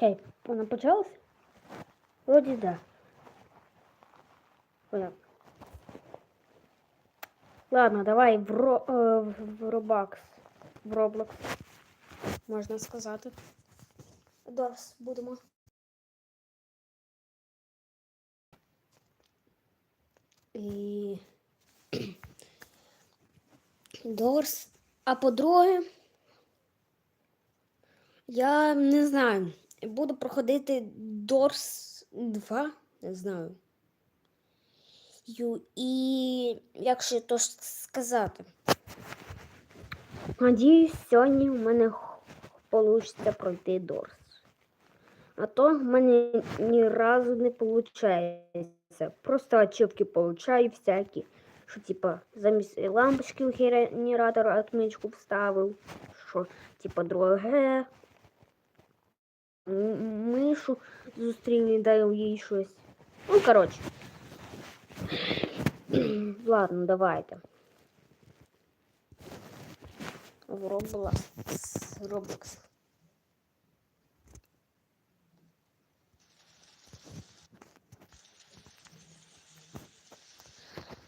Окей, вона почалась? Вроді да. Понятно. Ладно, давай в, ро, е, в Roblox. В Roblox. Можна сказати. Дорс будемо. І... Дорс. А по-друге, я не знаю. Буду проходити Дорс 2, не знаю. І якщо то ж сказати. Надіюсь, сьогодні в мене вийде пройти Дорс. А то в мене ні разу не виходить. Просто очівки получаю всякі. Що, типа, замість лампочки у генератора отмичку вставив. Що, типа, друге. М- Мишу зустрів і дав їй щось. Ну, коротше. Ладно, давайте. В Roblox. Roblox.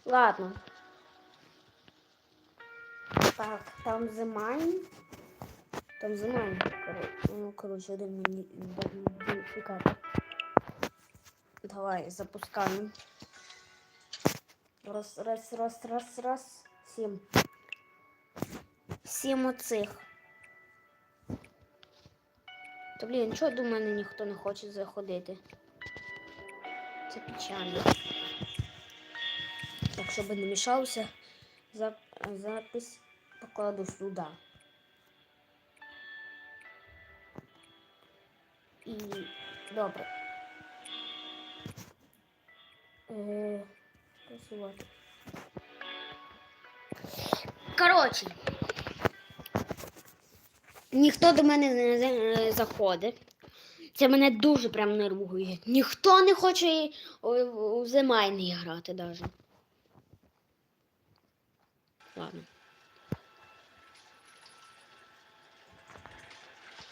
Ладно. Так, там зимань. Там зимань. Ну, короче, один мені ідентифікатор. Давай, запускаємо. Раз, раз, раз, раз, раз. Сім. Сім оцих. Та блін, чого до мене ніхто не хоче заходити? Це печально. Так, щоб не мішався, зап... запис покладу сюди. Добре. Е, працювати. Коротше. Ніхто до мене не заходить. Це мене дуже прям нервує. Ніхто не хоче у- у The грати навіть. Ладно.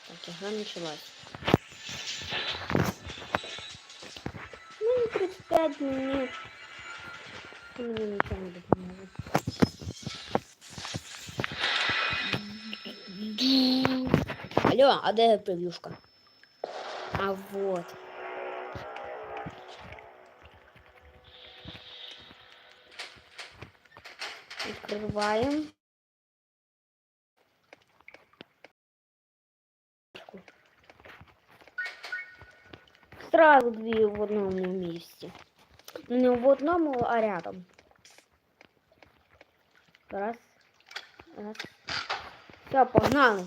Так, игра началась. Не 35 минут. Це Мені нічого не допоможе. Алло, а де прев'юшка? А вот. Відкриваємо. Сразу дві в одному місці. Не в одному, а рядом. Раз. Раз. Все, погнали.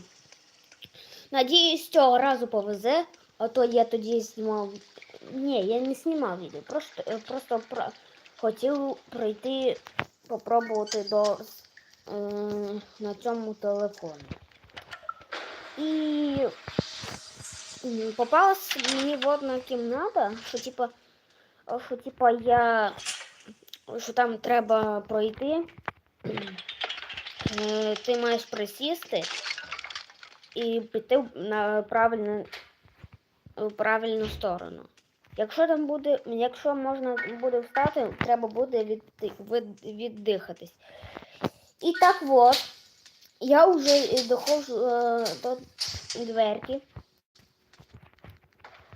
Надіюсь, цього разу повезе, а то я тоді знімав. Ні, я не знімав відео. Просто, е, просто про... хотів пройти, попробувати до е, на цьому телефоні. І попалась мені в одна кімната, що типа, що типа я що там треба пройти. Е, Ти маєш присісти і піти на правильну, правильну сторону. Якщо там буде, якщо можна буде встати, треба буде від, від, віддихатись. І так от, я вже доходжу е, до дверки.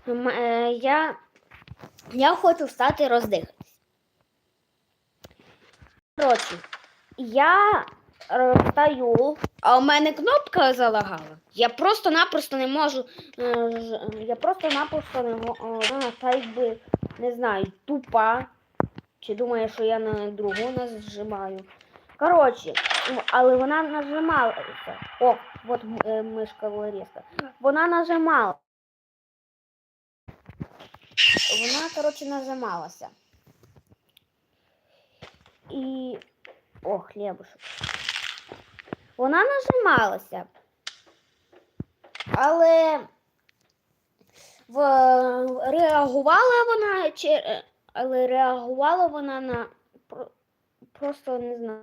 Е, я, я хочу встати роздихатись. Коротше, я е, встаю, а у мене кнопка залагала. Я просто-напросто не можу. е, Я просто-напросто не можу. Та якби, не знаю, тупа. Чи думає, що я на другу нажимаю. Коротше, але вона нажималася. О, от е, мишка Лариска. Вона нажимала. Вона, коротше, нажималася. І. О, хлібушек. Вона нажималася. Але в... реагувала вона чи. е, Але реагувала вона на просто не знаю.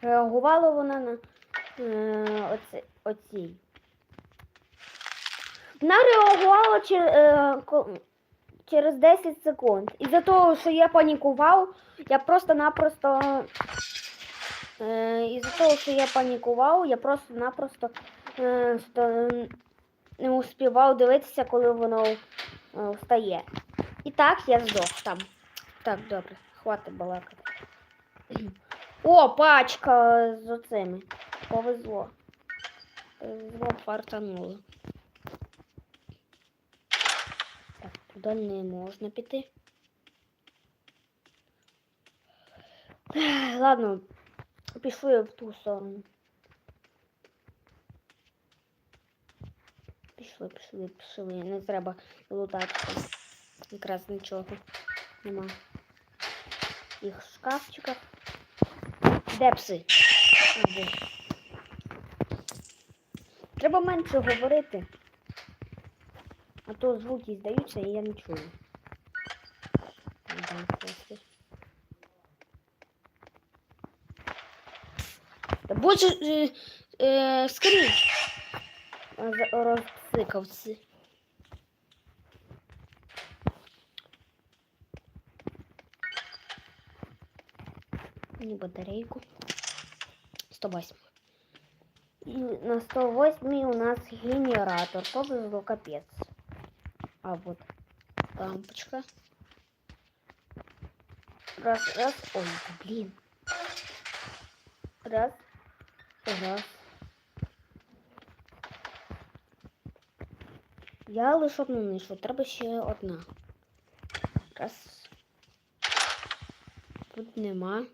Реагувала вона на е, оці, оцій. Вона реагувала е, через 10 секунд. Із-за того, що я панікував, я просто-напросто. Е, із-за того, що я панікував, я просто-напросто е, не успівав дивитися, коли воно встає. І так я здох там. Так, добре, хватить балакати. О, пачка з оцими. Повезло. Повезло, фартануло. Так, туди не можна піти. Ладно, пішли в ту сторону. Пішли, пішли, пішли. Не треба лутатися. Якраз нічого нема. Їх в шкафчиках. Де пси? Треба менше говорити. А то звуки здаються і я не чую. Там, там, хтось. Та боже, е, е, скрізь. Роз- Розпсикався. Мені батарейку. 108. І на 108 у нас генератор. Повезло капець. А вот лампочка. Раз, раз. Ой, блин. Раз. Раз. Я лише одну знайшов. Треба ще одна. Раз. Тут нема.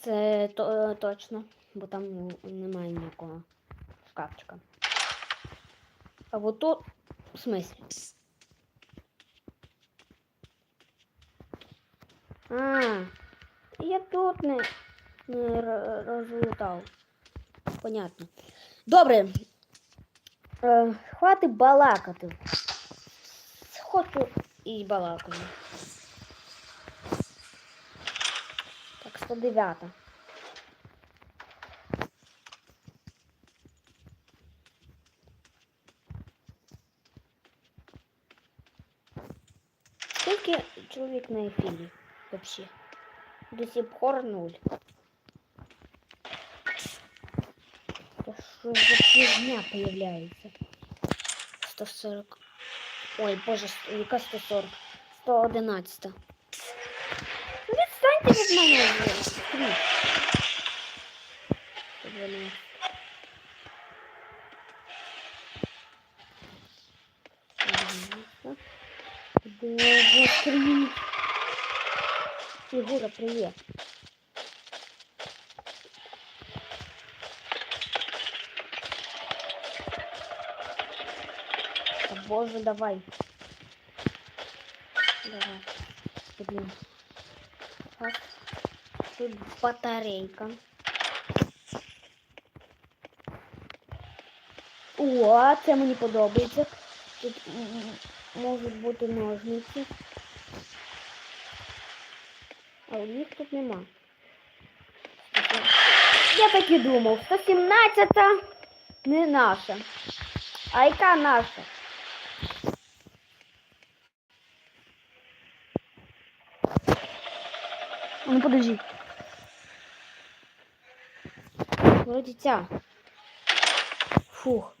Це то, точно, бо там немає ніякого шкафчика. А вот тут в смислі? А, я тут не, не розлутав. Понятно. Добре. Е, хватить балакати. Хочу і балакаю. Так, 109. человек на эфире вообще. До сих пор ноль. Да что за фигня появляется? 140. Ой, боже, яка 140. 111. Ну відстаньте від мене. 12. Боже, скрізь. Фігура, привіт. Та боже, давай. Давай. Блин. Так. Тут батарейка. О, це мені подобається. Тут м, м, можуть бути ножниці. А у них тут нема. Я так і думав. 117 не наша. А яка наша? Ну подожди. Вроде ця. Фух.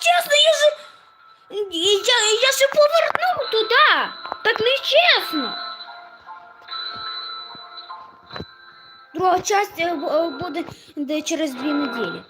Чесно, я ж. Я, я ж повернув туди. Так не чесно. Друга часть буде через дві неділі.